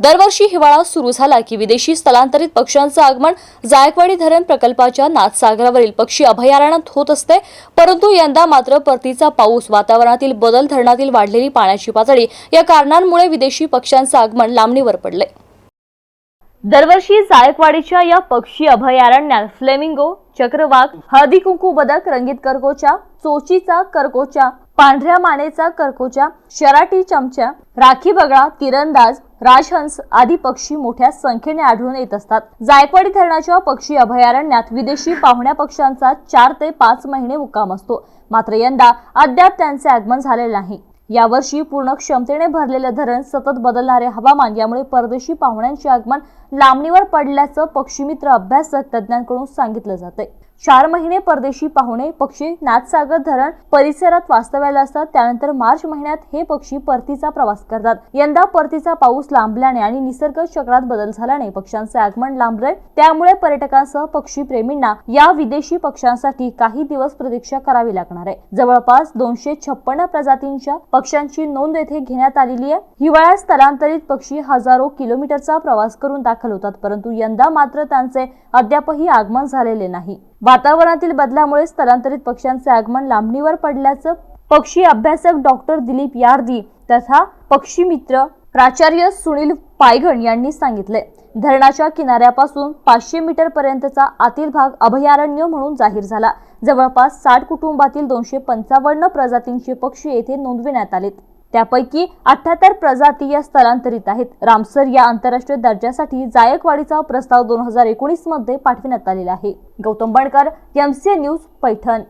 दरवर्षी हिवाळा सुरू झाला की विदेशी स्थलांतरित पक्ष्यांचं आगमन जायकवाडी धरण प्रकल्पाच्या नाथसागरावरील पक्षी अभयारण्यात होत असते. परंतु यंदा मात्र परतीचा पाऊस वातावरणातील बदल धरणातील वाढलेली पाण्याची पातळी या कारणांमुळे विदेशी पक्ष्यांचं आगमन लांबणीवर पडले दरवर्षी जायकवाडीच्या या पक्षी अभयारण्यात फ्लेमिंगो चक्रवाक हळदी कुंकू बदक रंगीत करकोचा चोचीचा करकोचा पांढऱ्या मानेचा करकोच्या शराटी चमच्या राखी बगळा तिरंदाज राजहंस आदी पक्षी मोठ्या संख्येने आढळून येत असतात. जायकवाडी धरणाच्या पक्षी अभयारण्यात विदेशी पाहुण्या पक्ष्यांचा चार ते पाच महिने मुक्काम असतो. मात्र यंदा अद्याप त्यांचे आगमन झालेले नाही. यावर्षी पूर्ण क्षमतेने भरलेले धरण सतत बदलणारे हवामान यामुळे परदेशी पाहुण्यांचे आगमन लांबणीवर पडल्याचं पक्षीमित्र अभ्यासक तज्ज्ञांकडून सांगितलं जाते चार महिने परदेशी पाहुणे पक्षी नाथसागर धरण परिसरात वास्तव्याला असतात. त्यानंतर मार्च महिन्यात हे पक्षी परतीचा प्रवास करतात. यंदा परतीचा पाऊस लांबल्याने आणि निसर्ग चक्रात बदल झाल्याने पक्ष्यांचे आगमन लांबले त्यामुळे पर्यटकांसह पक्षी प्रेमींना या विदेशी पक्ष्यांसाठी काही दिवस प्रतीक्षा करावी लागणार आहे. जवळपास दोनशे छप्पन्न प्रजातींच्या पक्ष्यांची नोंद येथे घेण्यात आलेली आहे. हिवाळ्यात स्थलांतरित पक्षी हजारो किलोमीटरचा प्रवास करून दाखल होतात परंतु यंदा मात्र त्यांचे अद्यापही आगमन झालेले नाही. वातावरणातील बदलामुळे स्थलांतरित पक्ष्यांचे आगमन लांबणीवर पडल्याचं पक्षी अभ्यासक डॉक्टर दिलीप यार्दी तथा पक्षी मित्र प्राचार्य सुनील पायगण यांनी सांगितले धरणाच्या किनाऱ्यापासून पाचशे मीटर पर्यंतचा आतील भाग अभयारण्य म्हणून जाहीर झाला. जवळपास साठ कुटुंबातील दोनशे पंचावन्न प्रजातींचे पक्षी येथे नोंदविण्यात आलेत. त्यापैकी अठ्याहत्तर प्रजाती या स्थलांतरित आहेत. रामसर या आंतरराष्ट्रीय दर्जासाठी जायकवाडीचा प्रस्ताव दोन हजार एकोणीसमध्ये पाठविण्यात आलेला आहे. Gautam Bankar MCA news Paithan.